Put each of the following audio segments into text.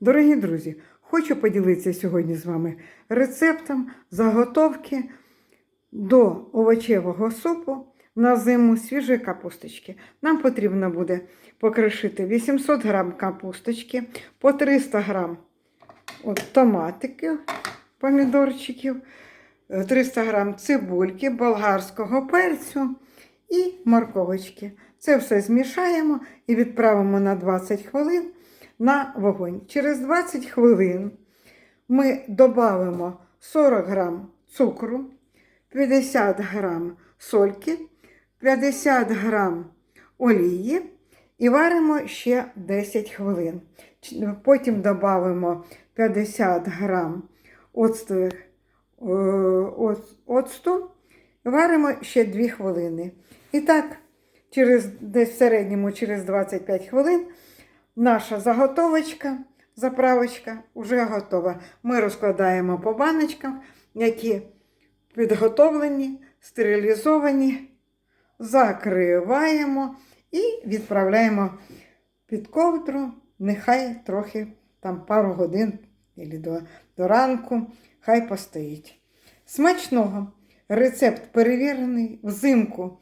Дорогі друзі, хочу поділитися сьогодні з вами рецептом заготовки до овочевого супу на зиму свіжої капусточки. Нам потрібно буде покришити 800 грам капусточки, по 300 грам от томатиків, помідорчиків, е, 300 грам цибульки, болгарського перцю і морковочки. Це все змішаємо і відправимо на 20 хвилин на вогонь. Через 20 хвилин ми додамо 40 грам цукру, 50 грам сольки, 50 грам олії і варимо ще 10 хвилин. Потім додамо 50 грам оцту, е, варимо ще 2 хвилини. І так, через, десь в середньому через 25 хвилин наша заготовочка, заправочка вже готова. Ми розкладаємо по баночкам, які підготовлені, стерилізовані, закриваємо і відправляємо під ковдру, нехай трохи там пару годин до, до ранку, хай постоїть. Смачного! Рецепт перевірений взимку.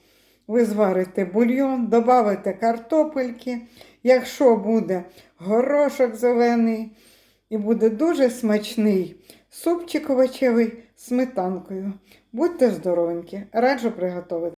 Ви зварите бульйон, додавите картопельки. Якщо буде горошок зелений, і буде дуже смачний супчик овочевий сметанкою. Будьте здоровенькі, раджу приготувати.